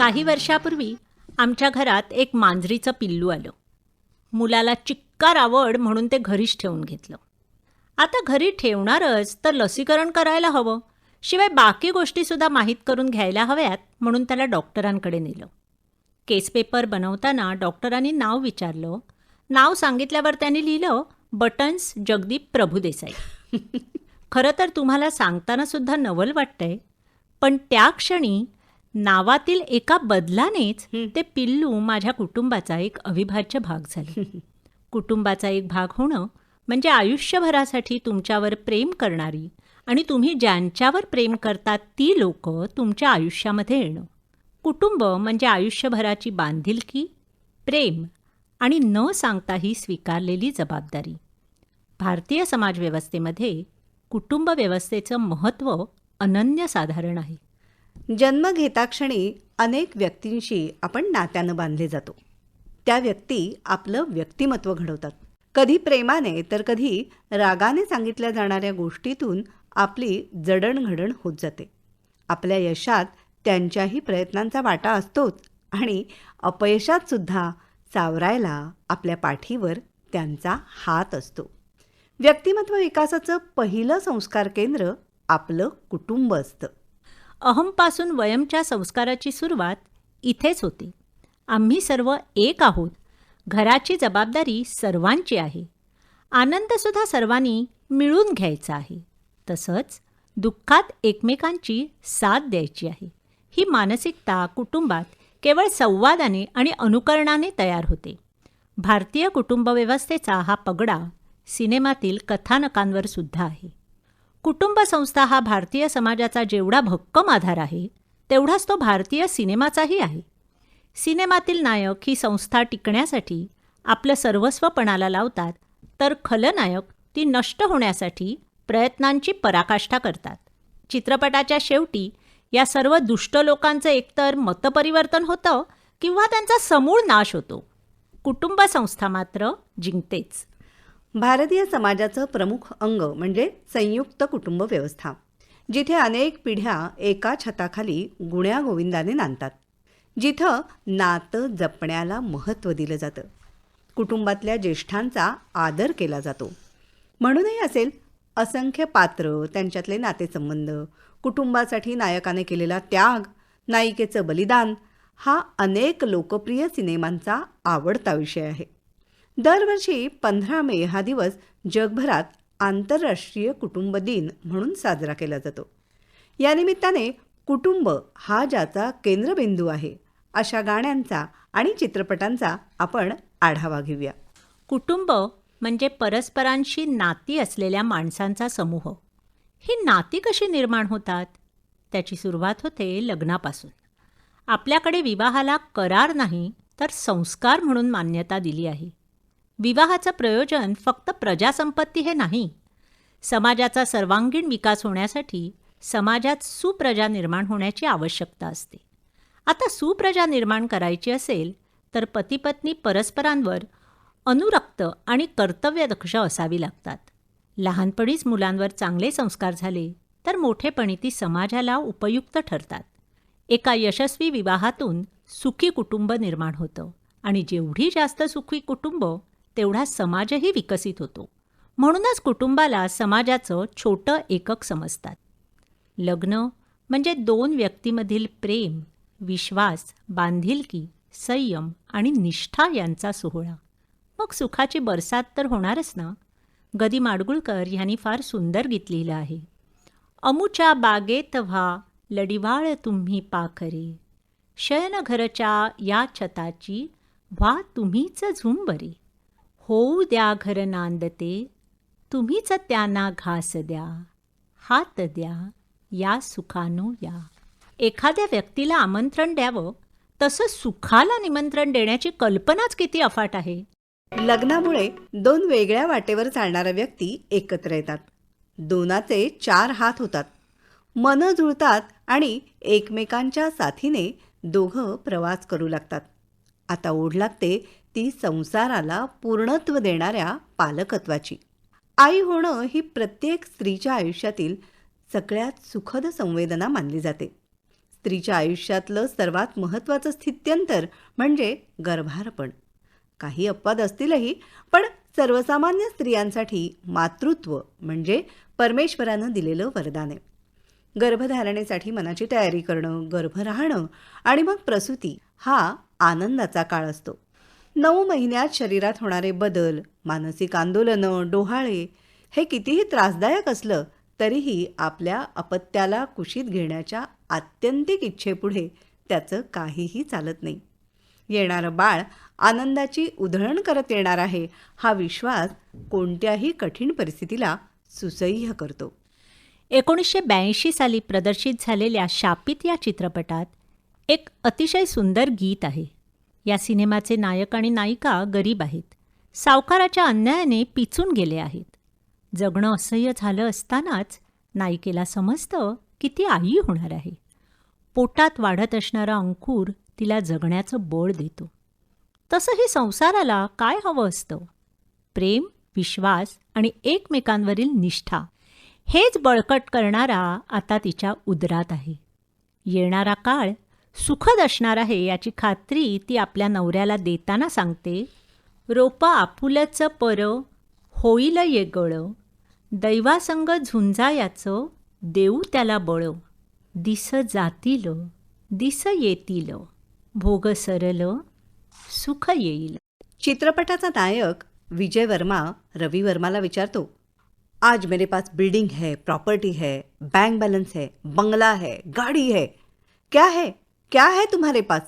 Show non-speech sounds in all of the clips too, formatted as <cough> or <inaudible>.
काही वर्षापूर्वी आमच्या घरात एक मांजरीचं पिल्लू आलं. मुलाला चिक्कार आवड म्हणून ते घरीच ठेवून घेतलं. आता घरी ठेवणारच तर लसीकरण करायला हवं. शिवाय बाकी गोष्टीसुद्धा माहीत करून घ्यायला हव्यात म्हणून त्याला डॉक्टरांकडे नेलं. केस पेपर बनवताना डॉक्टरांनी नाव विचारलं. नाव सांगितल्यावर त्यांनी लिहिलं बटन्स जगदीप प्रभुदेसाई <laughs> खरं तर तुम्हाला सांगताना सुद्धा नवल वाटतंय पण त्या क्षणी नावातील एका बदलानेच ते पिल्लू माझ्या कुटुंबाचा एक अविभाज्य भाग झाले. <laughs> कुटुंबाचा एक भाग होणं म्हणजे आयुष्यभरासाठी तुमच्यावर प्रेम करणारी आणि तुम्ही ज्यांच्यावर प्रेम करतात ती लोक तुमच्या आयुष्यामध्ये येणं. कुटुंब म्हणजे आयुष्यभराची बांधिलकी प्रेम आणि न सांगताही स्वीकारलेली जबाबदारी. भारतीय समाजव्यवस्थेमध्ये कुटुंब व्यवस्थेचं महत्त्व अनन्यसाधारण आहे. जन्म घेताक्षणी अनेक व्यक्तींशी आपण नात्यानं बांधले जातो. त्या व्यक्ती आपलं व्यक्तिमत्व घडवतात. कधी प्रेमाने तर कधी रागाने सांगितल्या जाणाऱ्या गोष्टीतून आपली जडणघडण होत जाते. आपल्या यशात त्यांच्याही प्रयत्नांचा वाटा असतोच आणि अपयशातसुद्धा सावरायला आपल्या पाठीवर त्यांचा हात असतो. व्यक्तिमत्व विकासाचं पहिलं संस्कार केंद्र आपलं कुटुंब असतं. अहमपासून वयमच्या संस्काराची सुरुवात इथेच होते. आम्ही सर्व एक आहोत. घराची जबाबदारी सर्वांची आहे. आनंदसुद्धा सर्वांनी मिळून घ्यायचा आहे. तसंच दुःखात एकमेकांची साथ द्यायची आहे. ही मानसिकता कुटुंबात केवळ संवादाने आणि अनुकरणाने तयार होते. भारतीय कुटुंबव्यवस्थेचा हा पगडा सिनेमातील कथानकांवर सुद्धा आहे. कुटुंब संस्था हा भारतीय समाजाचा जेवढा भक्कम आधार आहे तेवढाच तो भारतीय सिनेमाचाही आहे. सिनेमातील नायक ही संस्था टिकण्यासाठी आपलं सर्वस्व पणाला लावतात तर खलनायक ती नष्ट होण्यासाठी प्रयत्नांची पराकाष्ठा करतात. चित्रपटाच्या शेवटी या सर्व दुष्ट लोकांचं एकतर मतपरिवर्तन होतं किंवा त्यांचा समूळ नाश होतो. कुटुंब संस्था मात्र जिंकतेच. भारतीय समाजाचं प्रमुख अंग म्हणजे संयुक्त कुटुंब व्यवस्था जिथे अनेक पिढ्या एका छताखाली गुण्यागोविंदाने नांदतात जिथं नातं जपण्याला महत्त्व दिलं जातं कुटुंबातल्या ज्येष्ठांचा आदर केला जातो. म्हणूनही असेल असंख्य पात्र त्यांच्यातले नातेसंबंध कुटुंबासाठी नायकाने केलेला त्याग नायिकेचं बलिदान हा अनेक लोकप्रिय सिनेमांचा आवडता विषय आहे. दरवर्षी पंधरा मे हा दिवस जगभरात आंतरराष्ट्रीय कुटुंब दिन म्हणून साजरा केला जातो. या निमित्ताने कुटुंब हा ज्याचा केंद्रबिंदू आहे अशा गाण्यांचा आणि चित्रपटांचा आपण आढावा घेऊया. कुटुंब म्हणजे परस्परांशी नाती असलेल्या माणसांचा समूह. ही नाती कशी निर्माण होतात? त्याची सुरुवात होते लग्नापासून. आपल्याकडे विवाहाला करार नाही तर संस्कार म्हणून मान्यता दिली आहे. विवाहाचं प्रयोजन फक्त प्रजासंपत्ती हे नाही. समाजाचा सर्वांगीण विकास होण्यासाठी समाजात सुप्रजा निर्माण होण्याची आवश्यकता असते. आता सुप्रजा निर्माण करायची असेल तर पतीपत्नी परस्परांवर अनुरक्त आणि कर्तव्यदक्ष असावी लागतात. लहानपणीच मुलांवर चांगले संस्कार झाले तर मोठेपणी ती समाजाला उपयुक्त ठरतात. एका यशस्वी विवाहातून सुखी कुटुंब निर्माण होतं आणि जेवढी जास्त सुखी कुटुंब तेवढा समाजही विकसित होतो. म्हणूनच कुटुंबाला समाजाचं छोटं एकक समजतात. लग्न म्हणजे दोन व्यक्तीमधील प्रेम विश्वास बांधिलकी संयम आणि निष्ठा यांचा सोहळा. मग सुखाची बरसात तर होणारच ना? गदी माडगुळकर यांनी फार सुंदर गीत लिहिलं आहे. अमुच्या बागेत व्हा लडिवाळ तुम्ही पाखरे. शयनघरच्या या छताची व्हा तुम्हीच झुंबरी. होऊ द्या घर नांदते तुम्हीच त्यांना घास द्या हात द्या या सुखानो या. एखाद्या व्यक्तीला आमंत्रण द्यावं तसं सुखाला निमंत्रण देण्याची कल्पनाच किती अफाट आहे. लग्नामुळे दोन वेगळ्या वाटेवर चालणाऱ्या व्यक्ती एकत्र येतात. दोनाचे चार हात होतात. मन जुळतात आणि एकमेकांच्या साथीने दोघं प्रवास करू लागतात. आता ओढ लागते ती संसाराला पूर्णत्व देणाऱ्या पालकत्वाची. आई होणं ही प्रत्येक स्त्रीच्या आयुष्यातील सगळ्यात सुखद संवेदना मानली जाते. स्त्रीच्या आयुष्यातलं सर्वात महत्त्वाचं स्थित्यंतर म्हणजे गर्भारपण. काही अपवाद असतीलही पण सर्वसामान्य स्त्रियांसाठी मातृत्व म्हणजे परमेश्वरानं दिलेलं वरदान आहे. गर्भधारणेसाठी मनाची तयारी करणं गर्भ राहणं आणि मग प्रसूती हा आनंदाचा काळ असतो. नऊ महिन्यात शरीरात होणारे बदल मानसिक आंदोलनं डोहाळे हे कितीही त्रासदायक असलं तरीही आपल्या अपत्याला कुशीत घेण्याच्या आत्यंतिक इच्छेपुढे त्याचं काहीही चालत नाही. येणारं बाळ आनंदाची उधळण करत येणार आहे हा विश्वास कोणत्याही कठीण परिस्थितीला सुसह्य करतो. एकोणीसशे ब्याऐंशी साली प्रदर्शित झालेल्या शापित या चित्रपटात एक अतिशय सुंदर गीत आहे. या सिनेमाचे नायक आणि नायिका गरीब आहेत. सावकाराच्या अन्यायाने पिचून गेले आहेत. जगणं असह्य झालं असतानाच नायिकेला समजतं की ती आई होणार आहे. पोटात वाढत असणारा अंकुर तिला जगण्याचं बळ देतो. तसंही संसाराला काय हवं असतं? प्रेम विश्वास आणि एकमेकांवरील निष्ठा हेच बळकट करणारा आता तिच्या उदरात आहे. येणारा काळ सुखद असणार आहे याची खात्री ती आपल्या नवऱ्याला देताना सांगते. रोपा आपुलचं पर होईल ये गळ. दैवासंग झुंजायाचं देऊ त्याला बळ. दिस जातील दिस येतील भोग सरल सुख येईल. चित्रपटाचा नायक विजय वर्मा रवि वर्माला विचारतो आज मेरे पास बिल्डिंग है प्रॉपर्टी है बैंक बैलेंस है बंगला है गाड़ी है क्या है? क्या है तुम्हारे पास?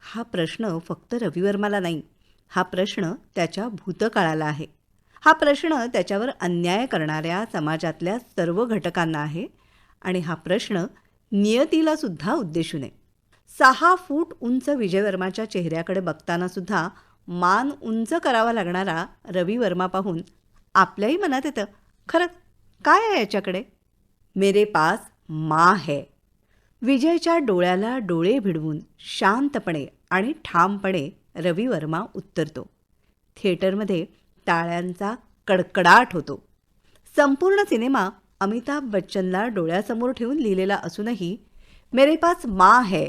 हा प्रश्न फक्त रविवर्माला नाही. हा प्रश्न त्याच्या भूतकाळाला आहे. हा प्रश्न त्याच्यावर अन्याय करणाऱ्या समाजातल्या सर्व घटकांना आहे आणि हा प्रश्न नियतीलासुद्धा उद्देशू उद्देशून आहे सहा फूट उंच विजय वर्माच्या चेहऱ्याकडे बघतानासुद्धा मान उंच करावा लागणारा रवी वर्मा पाहून आपल्याही मनात येतं खरं काय आहे याच्याकडे? मेरे पास मा है. विजयच्या डोळ्याला डोळे भिडवून शांतपणे आणि ठामपणे रवी वर्मा उत्तरतो. थिएटरमध्ये टाळ्यांचा कडकडाट होतो. संपूर्ण सिनेमा अमिताभ बच्चनला डोळ्यासमोर ठेवून लिहिलेला असूनही मेरे पास मा है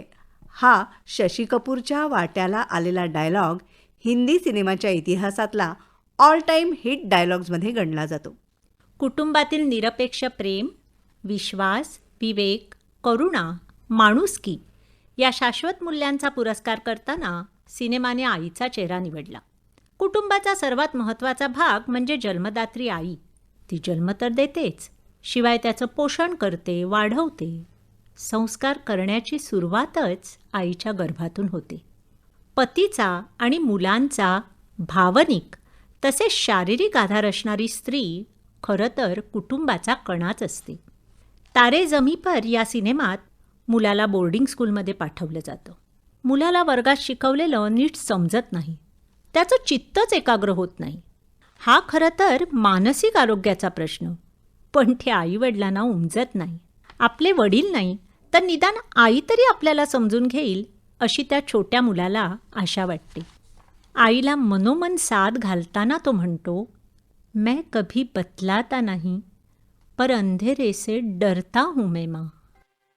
हा शशी कपूरच्या वाट्याला आलेला डायलॉग हिंदी सिनेमाच्या इतिहासातला ऑल टाईम हिट डायलॉग्समध्ये गणला जातो. कुटुंबातील निरपेक्ष प्रेम विश्वास विवेक करुणा माणुसकी या शाश्वत मूल्यांचा पुरस्कार करताना सिनेमाने आईचा चेहरा निवडला. कुटुंबाचा सर्वात महत्त्वाचा भाग म्हणजे जन्मदात्री आई. ती जन्म तर देतेच शिवाय त्याचं पोषण करते वाढवते. संस्कार करण्याची सुरुवातच आईच्या गर्भातून होते. पतीचा आणि मुलांचा भावनिक तसेच शारीरिक आधार असणारी स्त्री खरं तर कुटुंबाचा कणाच असते. तारे जमी पर या सिनेमात मुलाला बोर्डिंग स्कूलमध्ये पाठवलं जातं. मुलाला वर्गात शिकवलेलं नीट समजत नाही. त्याचं चित्तच एकाग्र होत नाही. हा खरं तर मानसिक आरोग्याचा प्रश्न. पण ते आईवडिलांना उमजत नाही. आपले वडील नाही तर निदान आई तरी आपल्याला समजून घेईल अशी त्या छोट्या मुलाला आशा वाटते. आईला मनोमन साथ घालताना तो म्हणतो मैं कभी बतलाता नाही पर अंधेरे से डरता हूँ मैं माँ.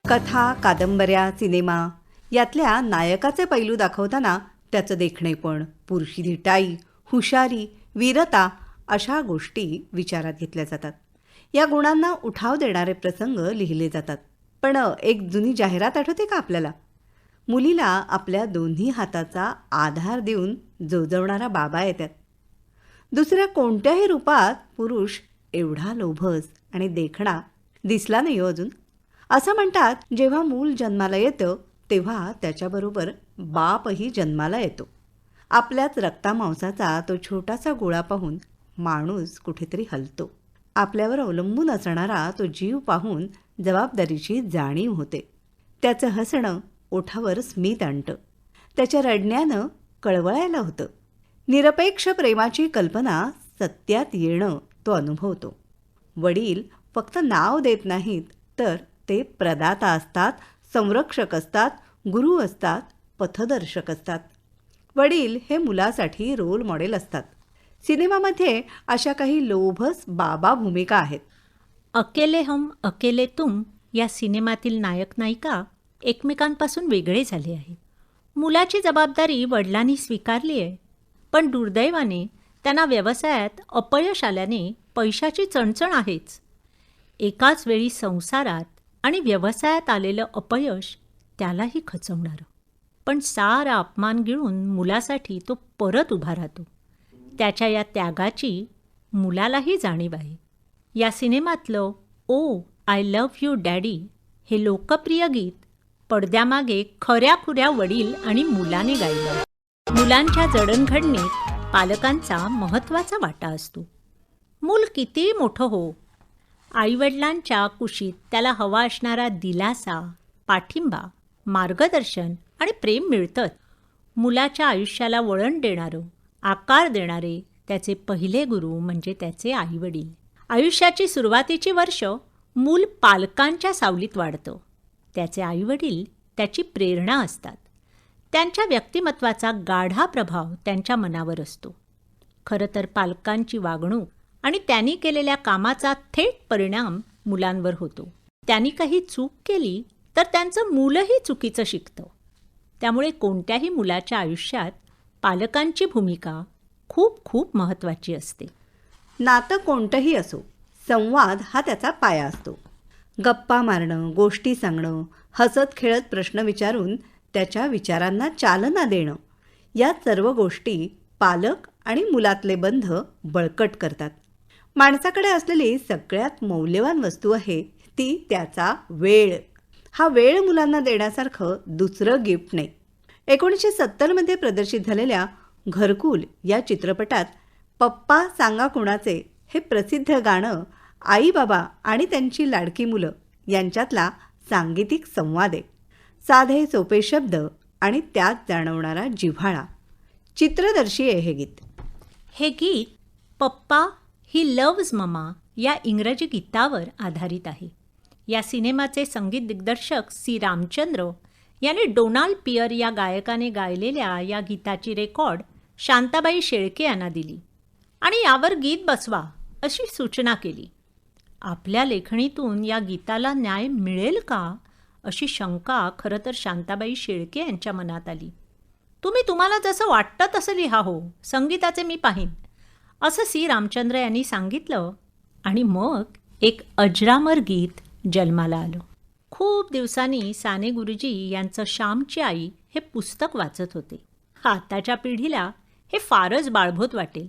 कथा कादंबऱ्या सिनेमा यातल्या नायकाचे पैलू दाखवताना त्याचं देखणेपण पुरुषी धिटाई हुशारी वीरता अशा गोष्टी विचारात घेतल्या जातात. या गुणांना उठाव देणारे प्रसंग लिहिले जातात. पण एक जुनी जाहिरात आठवते का आपल्याला? मुलीला आपल्या दोन्ही हाताचा आधार देऊन जोजवणारा बाबा येतात. दुसऱ्या कोणत्याही रूपात पुरुष एवढा लोभस आणि देखणा दिसला नाही हो अजून. असं म्हणतात जेव्हा मूल जन्माला येतं तेव्हा त्याच्याबरोबर बापही जन्माला येतो. आपल्याच रक्तामांसाचा तो छोटासा गोळा पाहून माणूस कुठेतरी हलतो. आपल्यावर अवलंबून असणारा तो जीव पाहून जबाबदारीची जाणीव होते. त्याचं हसणं ओठावर स्मित आणतं. त्याच्या रडण्यानं कळवळायला होतं. निरपेक्ष प्रेमाची कल्पना सत्यात येणं तो अनुभवतो. वडील फक्त नाव देत नाहीत तर ते प्रदाता असतात संरक्षक असतात गुरु असतात पथदर्शक असतात. वडील हे मुलासाठी रोल मॉडेल असतात. सिनेमामध्ये अशा काही लोभस बाबा भूमिका आहेत. अकेले हम अकेले तुम या सिनेमातील नायक नायिका एकमेकांपासून वेगळे झाले आहेत. मुलाची जबाबदारी वडिलांनी स्वीकारली आहे पण दुर्दैवाने त्यांना व्यवसायात अपयश आल्याने पैशाची चणचण आहेच. एकाच वेळी संसारात आणि व्यवसायात आलेलं अपयश त्यालाही खचवणारं. पण सारा अपमान गिळून मुलासाठी तो परत उभा राहतो. त्याच्या या त्यागाची मुलालाही जाणीव आहे. या सिनेमातलं oh I love you daddy हे लोकप्रिय गीत पडद्यामागे खऱ्याखुऱ्या वडील आणि मुलाने गायलं. मुलांच्या जडणघडणीत पालकांचा महत्त्वाचा वाटा असतो. मूल किती मोठं हो आईवडिलांच्या कुशीत त्याला हवा असणारा दिलासा पाठिंबा मार्गदर्शन आणि प्रेम मिळतंच. मुलाच्या आयुष्याला वळण देणारं आकार देणारे त्याचे पहिले गुरु म्हणजे त्याचे आईवडील. आयुष्याची सुरुवातीची वर्ष मूल पालकांच्या सावलीत वाढतं. त्याचे आईवडील त्याची प्रेरणा असतात. त्यांच्या व्यक्तिमत्वाचा गाढा प्रभाव त्यांच्या मनावर असतो. खरं तर पालकांची वागणूक आणि त्यांनी केलेल्या कामाचा थेट परिणाम मुलांवर होतो. त्यांनी काही चूक केली तर त्यांचं मूलही चुकीचं शिकतं. त्यामुळे कोणत्याही मुलाच्या आयुष्यात पालकांची भूमिका खूप खूप महत्त्वाची असते. नातं कोणतंही असो संवाद हा त्याचा पाया असतो. गप्पा मारणं गोष्टी सांगणं हसत खेळत प्रश्न विचारून त्याच्या विचारांना चालना देणं या सर्व गोष्टी पालक आणि मुलातले बंध बळकट करतात. माणसाकडे असलेली सगळ्यात मौल्यवान वस्तू आहे ती त्याचा वेळ. हा वेळ मुलांना देण्यासारखं दुसरं गिफ्ट नाही. एकोणीसशे सत्तरमध्ये प्रदर्शित झालेल्या घरकुल या चित्रपटात पप्पा सांगा कुणाचे हे प्रसिद्ध गाणं आई बाबा आणि त्यांची लाडकी मुलं यांच्यातला सांगीतिक संवाद आहे. साधे सोपे शब्द आणि त्यात जाणवणारा जिव्हाळा. चित्रदर्शी आहे हे गीत. हे गीत पप्पा ही लव्ज ममा या इंग्रजी गीतावर आधारित आहे. या सिनेमाचे संगीत दिग्दर्शक सी. रामचंद्र याने डोनाल्ड पियर या गायकाने गायलेल्या या गीताची रेकॉर्ड शांताबाई शेळके यांना दिली आणि यावर गीत बसवा अशी सूचना केली. आपल्या लेखणीतून या गीताला न्याय मिळेल का? अशी शंका खरं तर शांताबाई शेळके यांच्या मनात आली. तुम्ही तुम्हाला जसं वाटतं तसं लिहा हो. संगीताचे मी पाहीन. असं सी. रामचंद्र यांनी सांगितलं आणि मग एक अजरामर गीत जन्माला आलं. खूप दिवसांनी साने गुरुजी यांचं श्यामची आई हे पुस्तक वाचत होते. आताच्या पिढीला हे फारच बाळभूत वाटेल.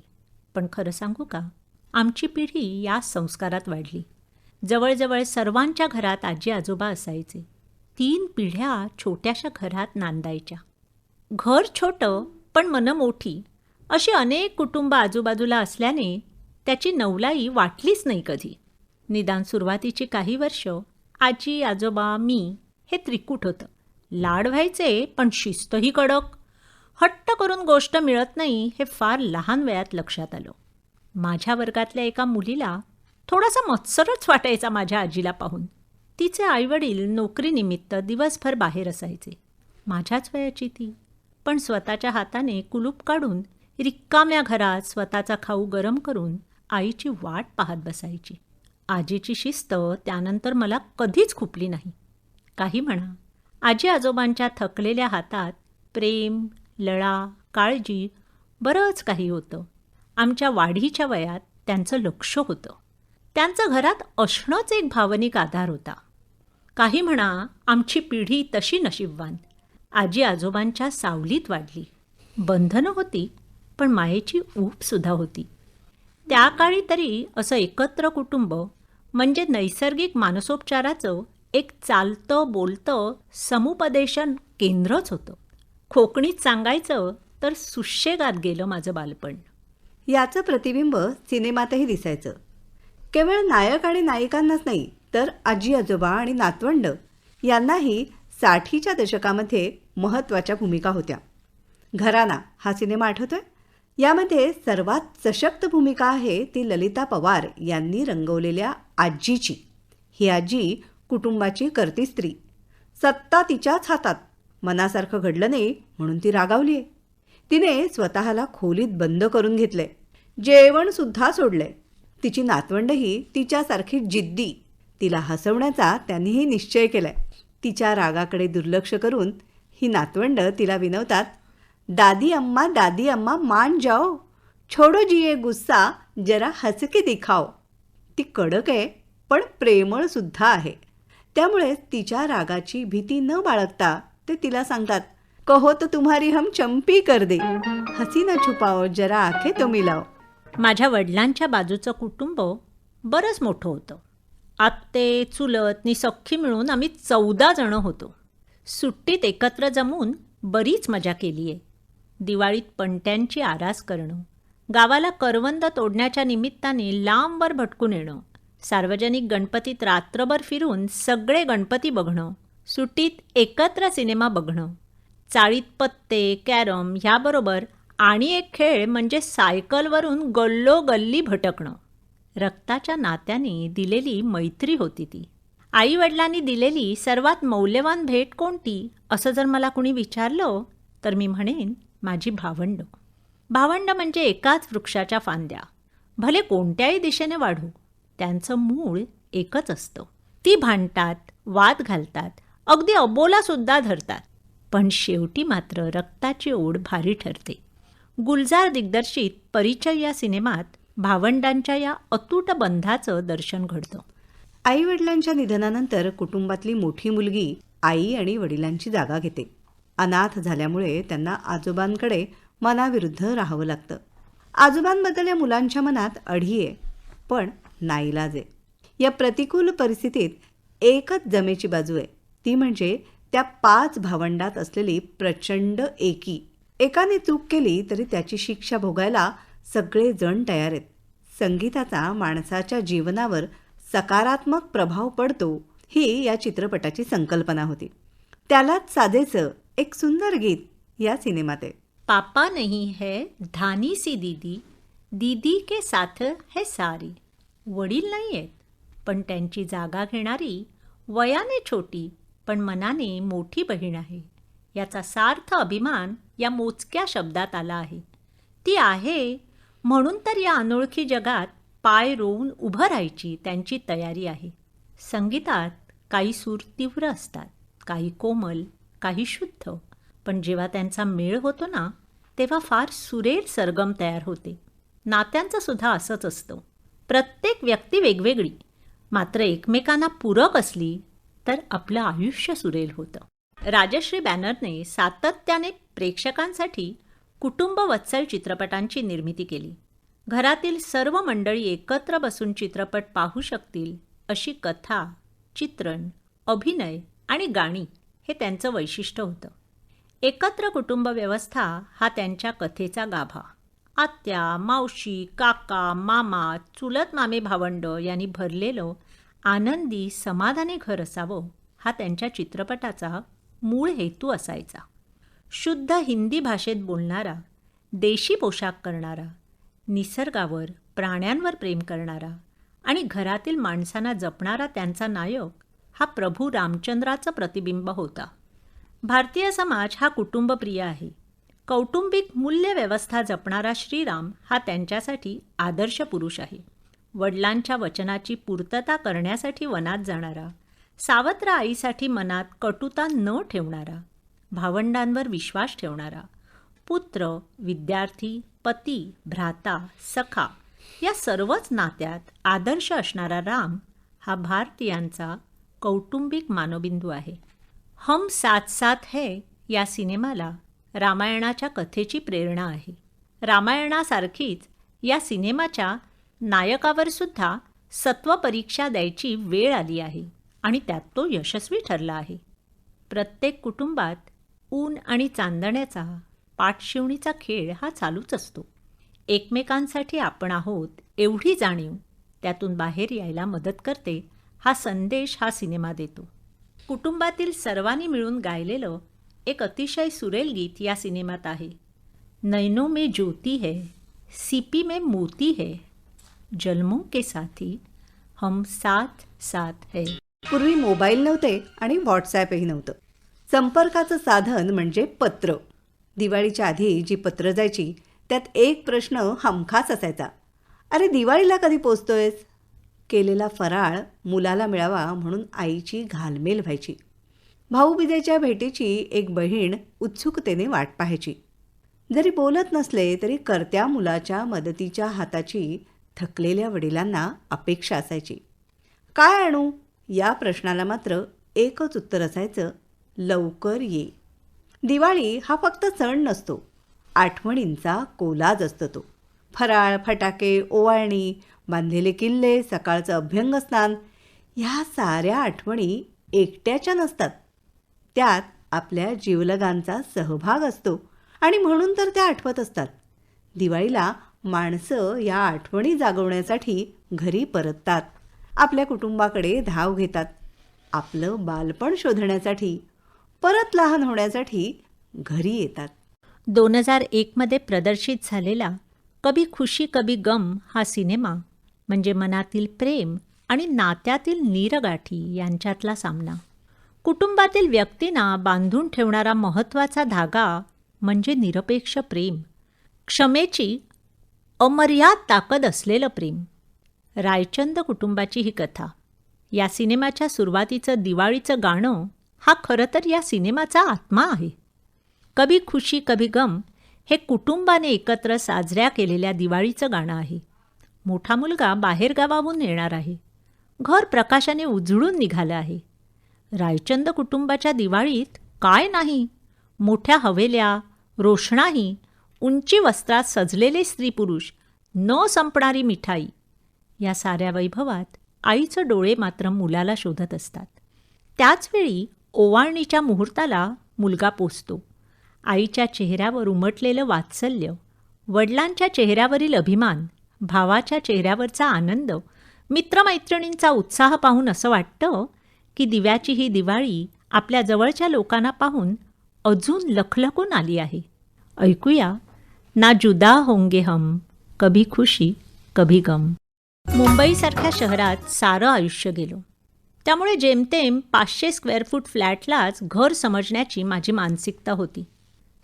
पण खरं सांगू का? आमची पिढी या संस्कारात वाढली. जवळजवळ सर्वांच्या घरात आजी आजोबा असायचे. तीन पिढ्या छोट्याशा घरात नांदायच्या. घर छोटं पण मनं मोठी. अशी अनेक कुटुंब आजूबाजूला असल्याने त्याची नवलाई वाटलीच नाही कधी. निदान सुरुवातीची काही वर्ष आजी आजोबा मी हे त्रिकूट होतं. लाड व्हायचे पण शिस्तही कडक. हट्ट करून गोष्ट मिळत नाही हे फार लहान वयात लक्षात आलं. माझ्या वर्गातल्या एका मुलीला थोडासा मत्सरच वाटायचा माझ्या आजीला पाहून. तिचे आईवडील नोकरीनिमित्त दिवसभर बाहेर असायचे. माझ्याच वयाची ती. पण स्वतःच्या हाताने कुलूप काढून रिक्काम्या घरात स्वतःचा खाऊ गरम करून आईची वाट पाहत बसायची. आजीची शिस्त त्यानंतर मला कधीच खुपली नाही. काही म्हणा. आजी आजोबांच्या थकलेल्या हातात प्रेम लळा काळजी बरंच काही होतं. आमच्या वाढीच्या वयात त्यांचं लक्ष होतं. त्यांचं घरात असणंच एक भावनिक आधार होता. काही म्हणा आमची पिढी तशी नशीबवान. आजी आजोबांच्या सावलीत वाढली. बंधनं होती. पण मायेची ऊपसुद्धा होती. त्या काळी तरी असं एकत्र कुटुंब म्हणजे नैसर्गिक मानसोपचाराचं एक चालतं बोलतं समुपदेशन केंद्रच होतं. खोकणीत सांगायचं तर सुशेगात गेलं माझं बालपण. याचं प्रतिबिंब सिनेमातही दिसायचं. केवळ नायक आणि नायिकांनाच नाही तर आजी आजोबा आणि नातवंड यांनाही साठीच्या दशकामध्ये महत्त्वाच्या भूमिका होत्या. घराना हा सिनेमा आठवतोय? यामध्ये सर्वात सशक्त भूमिका आहे ती ललिता पवार यांनी रंगवलेल्या आजीची. ही आजी कुटुंबाची करती स्त्री. सत्ता तिच्याच हातात. मनासारखं घडलं नाही म्हणून ती रागावली. आहे तिने स्वतःला खोलीत बंद करून घेतलंय जेवणसुद्धा सोडलंय तिची नातवंडही तिच्यासारखी जिद्दी. तिला हसवण्याचा त्यांनीही निश्चय केलाय. तिच्या रागाकडे दुर्लक्ष करून ही नातवंड तिला विनवतात दादी अम्मा दादी अम्मा मान जाओ. छोडो जिये गुस्सा जरा हसके दिखाओ. ती कडक आहे पण प्रेमळ सुद्धा आहे. त्यामुळे तिच्या रागाची भीती न बाळगता ते तिला सांगतात कहो तो तुम्हारी हम चंपी कर दे. हसी न छुपाओ जरा आखे तो मिलाओ. माझ्या वडिलांच्या बाजूचं कुटुंब बरंच मोठं होतं. आत्ते चुलत नि सख्खी मिळून आम्ही चौदा जणं होतो. सुट्टीत एकत्र जमून बरीच मजा केली आहे दिवाळीत पणट्यांची आरास करणं. गावाला करवंद तोडण्याच्या निमित्ताने लांबवर भटकून येणं. सार्वजनिक गणपतीत रात्रभर फिरून सगळे गणपती बघणं. सुट्टीत एकत्र सिनेमा बघणं. चाळीत पत्ते कॅरम ह्याबरोबर आणि एक खेळ म्हणजे सायकलवरून गल्लोगल्ली भटकणं. रक्ताच्या नात्याने दिलेली मैत्री होती ती. आईवडिलांनी दिलेली सर्वात मौल्यवान भेट कोणती? असं जर मला कुणी विचारलं तर मी म्हणेन माझी भावंड. भावंड म्हणजे एकाच वृक्षाच्या फांद्या. भले कोणत्याही दिशेने वाढू त्यांचं मूळ एकच असतं. ती भांडतात वाद घालतात अगदी अबोलासुद्धा धरतात. पण शेवटी मात्र रक्ताची ओढ भारी ठरते. गुलजार दिग्दर्शित परिचय या सिनेमात भावंडांच्या या अतूट बंधाचं दर्शन घडतं. आईवडिलांच्या निधनानंतर कुटुंबातली मोठी मुलगी आई आणि वडिलांची जागा घेते. अनाथ झाल्यामुळे त्यांना आजोबांकडे मनाविरुद्ध राहावं लागतं. आजोबांबद्दल या मुलांच्या मनात अढी आहे पण नाईलाज. आहे या प्रतिकूल परिस्थितीत एकच जमेची बाजू आहे. ती म्हणजे त्या पाच भावंडात असलेली प्रचंड एकी. एकाने चूक केली तरी त्याची शिक्षा भोगायला सगळे जण तयार आहेत. संगीताचा माणसाच्या जीवनावर सकारात्मक प्रभाव पडतो ही या चित्रपटाची संकल्पना होती. त्यालाच साधेचं एक सुंदर गीत या सिनेमात आहे. पापा नहीं है धानी सी दीदी दीदी के साथ है सारी. वडील नाही आहेत पण त्यांची जागा घेणारी वयाने छोटी पण मनाने मोठी बहीण आहे. याचा सार्थ अभिमान या मोजक्या शब्दात आला आहे. ती आहे म्हणून तर या अनोळखी जगात पाय रोवून उभं राहायची त्यांची तयारी आहे. संगीतात काही सूर तीव्र असतात काही कोमल काही शुद्ध. पण जेव्हा त्यांचा मेळ होतो ना तेव्हा फार सुरेल सरगम तयार होते. नात्यांचं सुद्धा असंच असतं. प्रत्येक व्यक्ती वेगवेगळी. मात्र एकमेकांना पूरक असली तर आपलं आयुष्य सुरेल होतं. राजश्री बॅनरने सातत्याने प्रेक्षकांसाठी कुटुंब वत्सल चित्रपटांची निर्मिती केली. घरातील सर्व मंडळी एकत्र बसून चित्रपट पाहू शकतील अशी कथा चित्रण अभिनय आणि गाणी हे त्यांचं वैशिष्ट्य होतं. एकत्र कुटुंब व्यवस्था हा त्यांच्या कथेचा गाभा. आत्या मावशी काका मामा चुलत मामे भावंड यांनी भरलेलं आनंदी समाधानी घर असावं हा त्यांच्या चित्रपटाचा मूळ हेतू असायचा. शुद्ध हिंदी भाषेत बोलणारा देशी पोशाख करणारा निसर्गावर प्राण्यांवर प्रेम करणारा आणि घरातील माणसांना जपणारा त्यांचा नायक हा प्रभू रामचंद्राचं प्रतिबिंब होता. भारतीय समाज हा कुटुंबप्रिय आहे. कौटुंबिक मूल्यव्यवस्था जपणारा श्रीराम हा त्यांच्यासाठी आदर्श पुरुष आहे. वडिलांच्या वचनाची पूर्तता करण्यासाठी वनात जाणारा सावत्र आईसाठी मनात कटुता न ठेवणारा भावंडांवर विश्वास ठेवणारा पुत्र विद्यार्थी पती भ्राता सखा या सर्वच नात्यात आदर्श असणारा राम हा भारतीयांचा कौटुंबिक मानबिंदू आहे. हम साथ साथ है या सिनेमाला रामायणाच्या कथेची प्रेरणा आहे. रामायणासारखीच या सिनेमाच्या नायकावरसुद्धा सत्वपरीक्षा द्यायची वेळ आली आहे आणि त्यात तो यशस्वी ठरला आहे. प्रत्येक कुटुंबात ऊन आणि चांदण्याचा पाठशिवणीचा खेळ हा चालूच असतो. एकमेकांसाठी आपण आहोत एवढी जाणीव त्यातून बाहेर यायला मदत करते हा संदेश हा सिनेमा देतो. कुटुंबातील सर्वांनी मिळून गायलेलं एक अतिशय सुरेल गीत या सिनेमात आहे. नैनो में ज्योती है सीपी में मोती है जन्मों के साथी हम साथ साथ है. पूर्वी मोबाईल नव्हते आणि व्हॉट्सॲपही नव्हतं. संपर्काचं साधन म्हणजे पत्र. दिवाळीच्या आधी जी पत्र जायची त्यात एक प्रश्न हमखास असायचा. अरे दिवाळीला कधी पोचतोयस? केलेला फराळ मुलाला मिळावा म्हणून आईची घालमेल व्हायची. भाऊबीजेच्या भेटीची एक बहीण उत्सुकतेने वाट पाहायची. जरी बोलत नसले तरी करत्या मुलाच्या मदतीच्या हाताची थकलेल्या वडिलांना अपेक्षा असायची. काय आणू? या प्रश्नाला मात्र एकच उत्तर असायचं लवकर ये. दिवाळी हा फक्त सण नसतो आठवणींचा कोलाज असतो तो. फराळ फटाके ओवाळणी बांधलेले किल्ले सकाळचं अभ्यंगस्नान ह्या साऱ्या आठवणी एकट्याच्या नसतात. त्यात आपल्या जीवलगांचा सहभाग असतो आणि म्हणून तर त्या आठवत असतात. दिवाळीला माणसं या आठवणी जागवण्यासाठी घरी परततात. आपल्या कुटुंबाकडे धाव घेतात. आपलं बालपण शोधण्यासाठी परत लहान होण्यासाठी घरी येतात. दोन हजार एकमध्ये प्रदर्शित झालेला कभी खुशी कभी गम हा सिनेमा म्हणजे मनातील प्रेम आणि नात्यातील नीरगाठी यांच्यातला सामना. कुटुंबातील व्यक्तींना बांधून ठेवणारा महत्त्वाचा धागा म्हणजे निरपेक्ष प्रेम. क्षमेची अमर्याद ताकद असलेलं प्रेम. रायचंद कुटुंबाची ही कथा. या सिनेमाच्या सुरुवातीचं दिवाळीचं गाणं हा खरं तर या सिनेमाचा आत्मा आहे. कभी खुशी कभी गम हे कुटुंबाने एकत्र साजऱ्या केलेल्या दिवाळीचं गाणं आहे. मोठा मुलगा बाहेरगावाहून येणार आहे. घर प्रकाशाने उजळून निघालं आहे. रायचंद कुटुंबाच्या दिवाळीत काय नाही. मोठ्या हवेल्या रोषणाही उंची वस्त्रात सजलेले स्त्री पुरुष न संपणारी मिठाई. या साऱ्या वैभवात आईचं डोळे मात्र मुलाला शोधत असतात. त्याचवेळी ओवाळणीच्या मुहूर्ताला मुलगा पोचतो आईच्या चेहऱ्यावर उमटलेलं वात्सल्य वडिलांच्या चेहऱ्यावरील अभिमान भावाच्या चेहऱ्यावरचा आनंद मित्रमैत्रिणींचा उत्साह पाहून असं वाटतं की दिव्याची ही दिवाळी आपल्या जवळच्या लोकांना पाहून अजून लखलखून आली आहे. ऐकूया ना जुदा होंगे हम कभी खुशी कभी गम. मुंबईसारख्या शहरात सारं आयुष्य गेलो. त्यामुळे जेमतेम पाचशे स्क्वेअर फूट फ्लॅटलाच घर समजण्याची माझी मानसिकता होती.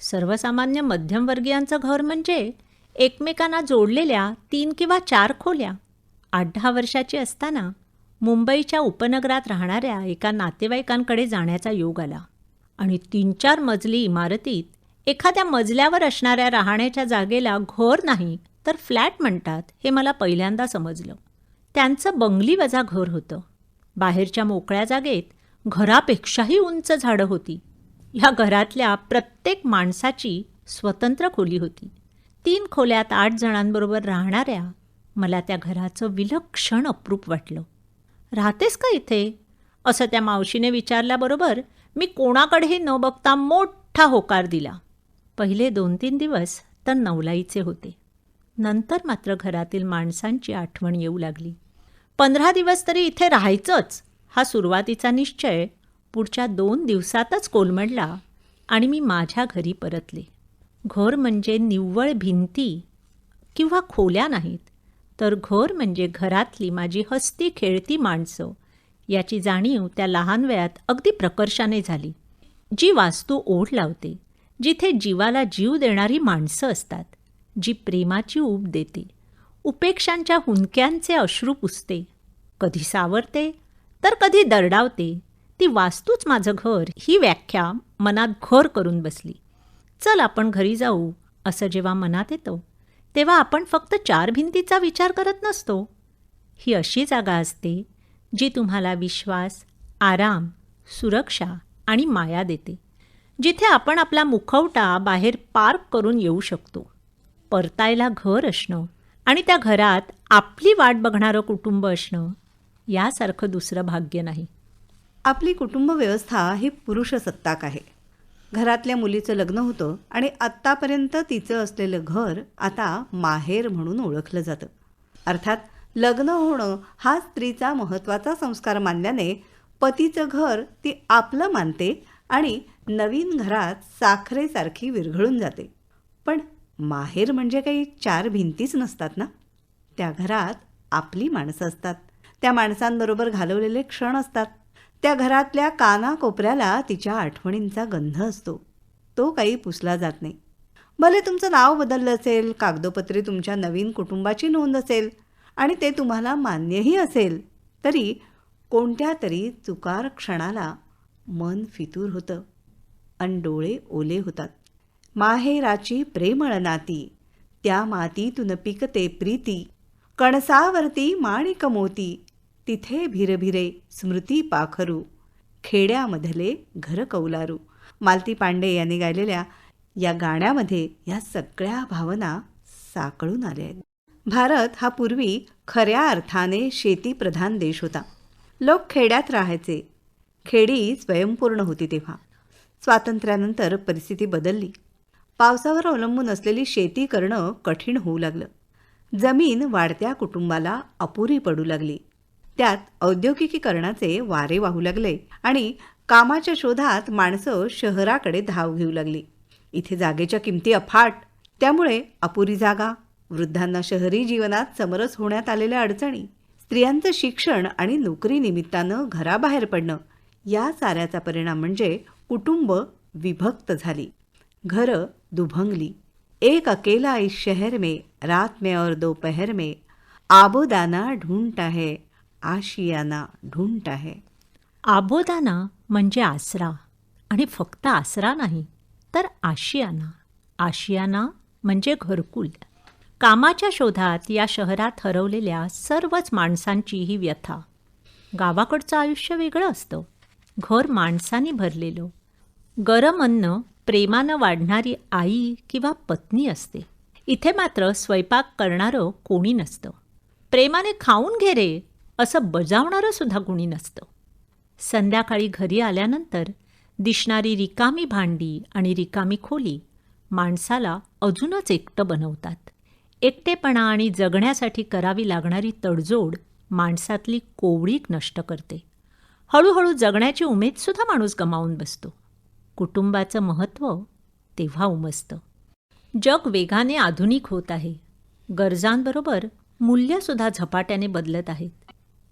सर्वसामान्य मध्यमवर्गीयांचं घर म्हणजे एकमेकांना जोडलेल्या तीन किंवा चार खोल्या आठ दहा वर्षाची असताना मुंबईच्या उपनगरात राहणाऱ्या एका नातेवाईकांकडे जाण्याचा योग आला आणि तीन चार मजली इमारतीत एखाद्या मजल्यावर असणाऱ्या राहण्याच्या जागेला घर नाही तर फ्लॅट म्हणतात हे मला पहिल्यांदा समजलं. त्यांचं बंगली वजा घर होतं. बाहेरच्या मोकळ्या जागेत घरापेक्षाही उंच झाडं होती. ह्या घरातल्या प्रत्येक माणसाची स्वतंत्र खोली होती. तीन खोल्यात आठ जणांबरोबर राहणाऱ्या मला त्या घराचं विलक्षण अप्रूप वाटलं. राहतेस का इथे? असं त्या मावशीने विचारल्याबरोबर मी कोणाकडेही न बघता मोठा होकार दिला. पहिले दोन तीन दिवस तर नवलाईचे होते. नंतर मात्र घरातील माणसांची आठवण येऊ लागली. पंधरा दिवस तरी इथे राहायचंच हा सुरुवातीचा निश्चय पुढच्या दोन दिवसातच कोलमडला आणि मी माझ्या घरी परतले. घर म्हणजे निव्वळ भिंती किंवा खोल्या नाहीत तर घर म्हणजे घरातली माझी हस्ती खेळती माणसं. याची जाणीव त्या लहान वयात अगदी प्रकर्षाने झाली. जी वास्तू ओढ लावते जिथे जीवाला जीव देणारी माणसं असतात जी प्रेमाची ऊब देते उपेक्षांच्या हुंक्यांचे अश्रू पुसते. कधी सावरते तर कधी दरडावते. ती वास्तूच माझं घर ही व्याख्या मनात घर करून बसली. चल आपण घरी जाऊ असं जेव्हा मनात येतं तेव्हा आपण फक्त चार भिंतीचा विचार करत नसतो. ही अशी जागा असते जी तुम्हाला विश्वास आराम सुरक्षा आणि माया देते जिथे आपण आपला मुखवटा बाहेर पार्क करून येऊ शकतो. परतायला घर असणं आणि त्या घरात आपली वाट बघणारं कुटुंब असणं यासारखं दुसरं भाग्य नाही. आपली कुटुंब व्यवस्था ही पुरुषसत्ताक आहे. घरातल्या मुलीचं लग्न होतं आणि आत्तापर्यंत तिचं असलेलं घर आता माहेर म्हणून ओळखलं जातं. अर्थात लग्न होणं हा स्त्रीचा महत्त्वाचा संस्कार मानल्याने पतीचं घर ती आपलं मानते आणि नवीन घरात साखरेसारखी विरघळून जाते. पण माहेर म्हणजे काही चार भिंतीच नसतात ना? त्या घरात आपली माणसं असतात. त्या माणसांबरोबर घालवलेले क्षण असतात. त्या घरातल्या कानाकोपऱ्याला तिच्या आठवणींचा गंध असतो. तो काही पुसला जात नाही. भले तुमचं नाव बदललं असेल कागदोपत्री तुमच्या नवीन कुटुंबाची नोंद असेल आणि ते तुम्हाला मान्यही असेल तरी कोणत्या तरी चुकार क्षणाला मन फितूर होतं अन डोळे ओले होतात. माहेराची प्रेमळ नाती त्या मातीतून पिकते प्रीती कणसावरती माणिक मोती तिथे भिरभिरे स्मृती पाखरू खेड्यामधले घर कौलारू. मालती पांडे यांनी गायलेल्या या गाण्यामध्ये या सगळ्या भावना साकळून आल्या आहेत. भारत हा पूर्वी खऱ्या अर्थाने शेतीप्रधान देश होता. लोक खेड्यात राहायचे. खेडी स्वयंपूर्ण होती तेव्हा. स्वातंत्र्यानंतर परिस्थिती बदलली. पावसावर अवलंबून असलेली शेती करणं कठीण होऊ लागलं. जमीन वाढत्या कुटुंबाला अपुरी पडू लागली. त्यात औद्योगिकीकरणाचे वारे वाहू लागले आणि कामाच्या शोधात माणसं शहराकडे धाव घेऊ लागली. इथे जागेच्या किमती अफाट. त्यामुळे अपुरी जागा वृद्धांना शहरी जीवनात समरस होण्यात आलेल्या अडचणी स्त्रियांचं शिक्षण आणि नोकरी निमित्तानं घराबाहेर पडणं या साऱ्याचा परिणाम म्हणजे कुटुंब विभक्त झाली. घरं दुभंगली. एक अकेला इस शहर में रात में और दोपहर में. आबोदाना ढूंढता है. आशियाना ढुंट आहे. आबोदाना म्हणजे आसरा आणि फक्त आसरा नाही तर आशियाना. आशियाना म्हणजे घरकुल. कामाच्या शोधात या शहरात हरवलेल्या सर्वच माणसांची ही व्यथा. गावाकडचं आयुष्य वेगळं असतं. घर माणसांनी भरलेलं. गरम अन्न प्रेमानं वाढणारी आई किंवा पत्नी असते. इथे मात्र स्वयंपाक करणारं कोणी नसतं. प्रेमाने खाऊन घे रे असं बजावणारं सुद्धा कुणी नसतं. संध्याकाळी घरी आल्यानंतर दिसणारी रिकामी भांडी आणि रिकामी खोली माणसाला अजूनच एकटं बनवतात. एकटेपणा आणि जगण्यासाठी करावी लागणारी तडजोड माणसातली कोवळीक नष्ट करते. हळूहळू जगण्याची उमेदसुद्धा माणूस गमावून बसतो. कुटुंबाचं महत्त्व तेव्हा उमजतं. जग वेगाने आधुनिक होत आहे. गरजांबरोबर मूल्यसुद्धा झपाट्याने बदलत आहेत.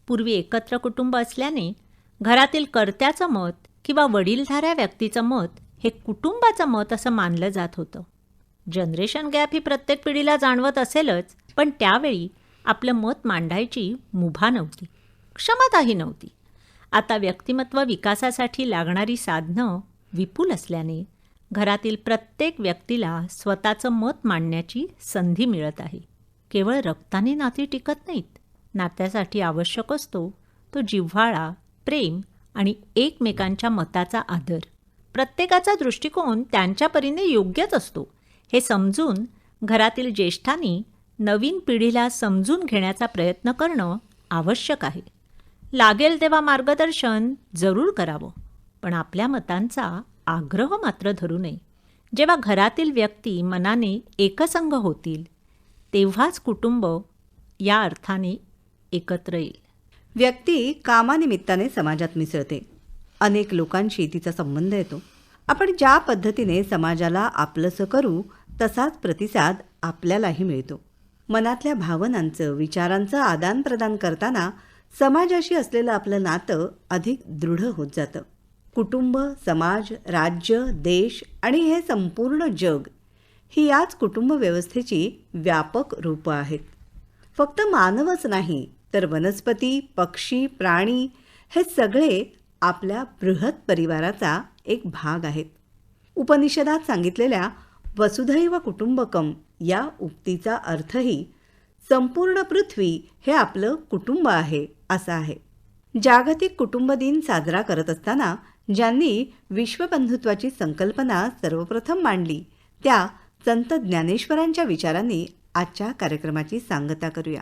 पूर्वी एकत्र कुटुंब असल्याने घरातील कर्त्याचं मत किंवा वडीलधाऱ्या व्यक्तीचं मत हे कुटुंबाचं मत असं मानलं जात होतं. जनरेशन गॅप ही प्रत्येक पिढीला जाणवत असेलच पण त्यावेळी आपलं मत मांडायची मुभा नव्हती क्षमताही नव्हती. आता व्यक्तिमत्व विकासासाठी लागणारी साधनं विपुल असल्याने घरातील प्रत्येक व्यक्तीला स्वतःचं मत मांडण्याची संधी मिळत आहे. केवळ रक्ताने नाती टिकत नाहीत नात्यासाठी आवश्यक असतो तो जिव्हाळा प्रेम आणि एकमेकांच्या मताचा आदर. प्रत्येकाचा दृष्टिकोन त्यांच्या परीने योग्यच असतो. हे समजून घरातील ज्येष्ठांनी नवीन पिढीला समजून घेण्याचा प्रयत्न करणं आवश्यक आहे. लागेल तेव्हा मार्गदर्शन जरूर करावं पण आपल्या मतांचा आग्रह मात्र धरू नये. जेव्हा घरातील व्यक्ती मनाने एकसंघ होतील तेव्हाच कुटुंब या अर्थाने एकत्र येईल. व्यक्ती कामानिमित्ताने समाजात मिसळते. अनेक लोकांशी तिचा संबंध येतो. आपण ज्या पद्धतीने समाजाला आपलंसं करू तसाच प्रतिसाद आपल्यालाही मिळतो. मनातल्या भावनांचं विचारांचं आदानप्रदान करताना समाजाशी असलेलं आपलं नातं अधिक दृढ होत जातं. कुटुंब समाज राज्य देश आणि हे संपूर्ण जग ही याच कुटुंब व्यवस्थेची व्यापक रूपं आहेत. फक्त मानवच नाही तर वनस्पती पक्षी प्राणी हे सगळे आपल्या बृहत परिवाराचा एक भाग आहेत. उपनिषदात सांगितलेल्या वसुधैव कुटुंबकम या उक्तीचा अर्थही संपूर्ण पृथ्वी हे आपलं कुटुंब आहे असा आहे. जागतिक कुटुंब दिन साजरा करत असताना ज्यांनी विश्वबंधुत्वाची संकल्पना सर्वप्रथम मांडली त्या संत ज्ञानेश्वरांच्या विचारांनी आजच्या कार्यक्रमाची सांगता करूया.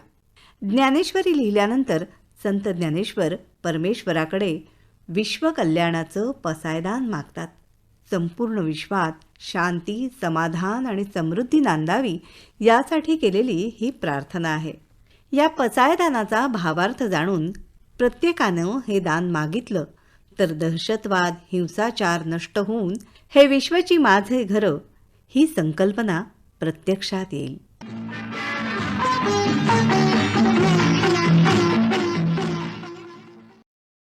ज्ञानेश्वरी लिहिल्यानंतर संत ज्ञानेश्वर परमेश्वराकडे विश्वकल्याणाचं पसायदान मागतात. संपूर्ण विश्वात शांती समाधान आणि समृद्धी नांदावी यासाठी केलेली ही प्रार्थना आहे. या पसायदानाचा भावार्थ जाणून प्रत्येकानं हे दान मागितलं तर दहशतवाद हिंसाचार नष्ट होऊन हे विश्वाची माझे घरं ही संकल्पना प्रत्यक्षात येईल.